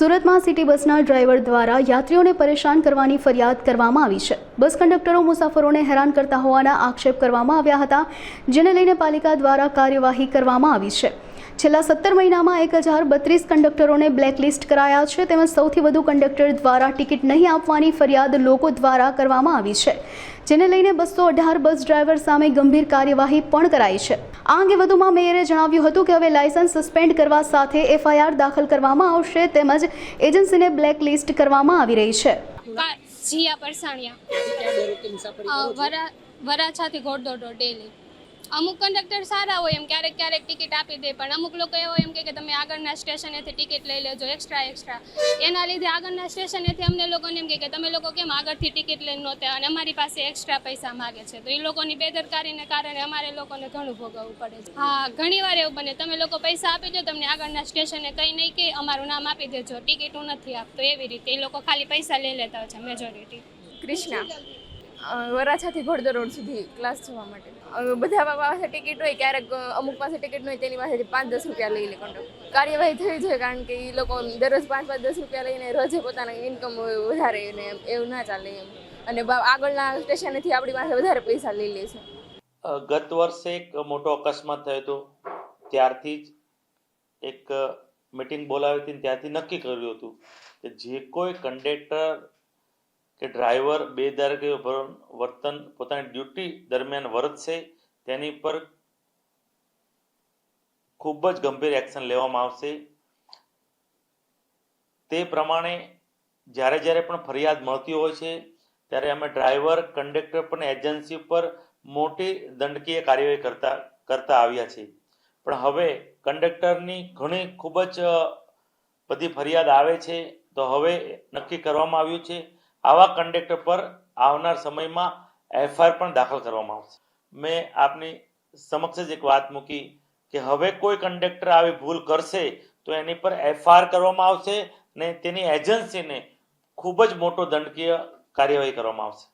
સુરતમાં સિટી બસના ડ્રાઈવર દ્વારા યાત્રીઓને પરેશાન કરવાની ફરિયાદ કરવામાં આવી છે. બસ કંડક્ટરો મુસાફરોને હેરાન કરતા હોવાના આક્ષેપ કરવામાં આવ્યા હતા, જેને લઈને પાલિકા દ્વારા કાર્યવાહી કરવામાં આવી છે. છેલ્લા સત્તર મહિનામાં એક હજાર બત્રીસ કંડક્ટરોને બ્લેકલિસ્ટ કરાયા છે. તેમજ સૌથી વધુ કંડક્ટર દ્વારા ટિકિટ નહીં આપવાની ફરિયાદ લોકો દ્વારા કરવામાં આવી છે. જેને લઈને બસો અઢાર બસ ડ્રાઈવર સામે ગંભીર કાર્યવાહી પણ કરાઈ છે. આ અંગે વધુમાં મેયરે જણાવ્યું હતું કે હવે લાયસન્સ સસ્પેન્ડ કરવા સાથે એફઆઈઆર દાખલ કરવામાં આવશે તેમજ એજન્સીને બ્લેકલિસ્ટ કરવામાં આવી રહી છે. જીયા પરસાણિયા. વરાછાથી ઘોડદોડો, ડેલી. અમુક કંડક્ટર સારા હોય એમ ક્યારેક ક્યારેક ટિકિટ આપી દે, પણ અમુક લોકો એવો એમ કે તમે આગળના સ્ટેશનેથી ટિકિટ લઈ લેજો એક્સ્ટ્રા એક્સ્ટ્રા એના લીધે આગળના સ્ટેશનેથી અમને લોકોને એમ કે તમે લોકો કેમ આગળથી ટિકિટ લઈને નહોતા અને અમારી પાસે એક્સ્ટ્રા પૈસા માગે છે. તો એ લોકોની બેદરકારીને કારણે અમારે લોકોને ઘણું ભોગવવું પડે છે. હા ઘણીવાર એવું બને. તમે લોકો પૈસા આપી દો, તમને આગળના સ્ટેશને કંઈ નહીં કે અમારું નામ આપી દેજો. ટિકિટ હું નથી આપતો. એવી રીતે એ લોકો ખાલી પૈસા લઈ લેતા હોય છે મેજોરિટી કૃષ્ણા. વરાછાથી ઘોડદર રોડ સુધી ક્લાસ જવા માટે. બધા પાસે ટિકિટ હોય, ક્યારેક અમુક પાસે ટિકિટ હોય, તેની પાસેથી પાંચ દસ રૂપિયા લઈ લે કંડક્ટર કાર્યવાહી થઈ જોઈએ કારણ કે એ લોકો દરરોજ પાંચ પાંચ દસ રૂપિયા લઈને રોજે પોતાના ઇન્કમ વધારે ને એવું ના ચાલે એમ. અને આગળના સ્ટેશનેથી આપણી પાસે વધારે પૈસા લઈ લે છે. ગત વર્ષે એક મોટો અકસ્માત થયો હતો. ત્યારથી જ એક મિટિંગ બોલાવી હતી ને ત્યારથી નક્કી કર્યું હતું કે જે કોઈ કંડક્ટર કે ડ્રાઈવર બેદરકારી ભર- વર્તન પોતાની ડ્યુટી દરમિયાન વર્તશે, તેની પર ખૂબ જ ગંભીર એક્શન લેવામાં આવશે. તે પ્રમાણે જ્યારે જ્યારે પણ ફરિયાદ મળતી હોય છે, ત્યારે અમે ડ્રાઈવર કંડક્ટર પણ એજન્સી પર મોટી દંડકીય કાર્યવાહી કરતા કરતા આવ્યા છે પણ હવે કંડક્ટરની ઘણી ખૂબ જ બધી ફરિયાદ આવે છે, તો હવે નક્કી કરવામાં આવ્યું છે આવા કંડક્ટર પર આવનાર સમયમાં એફઆઈઆર પણ દાખલ કરવામાં આવશે. મેં આપની સમક્ષ જ એક વાત મૂકી કે હવે કોઈ કંડક્ટર આવી ભૂલ કરશે તો એની પર એફઆઈઆર કરવામાં આવશે ને તેની એજન્સીને ખૂબ જ મોટો દંડકીય કાર્યવાહી કરવામાં આવશે.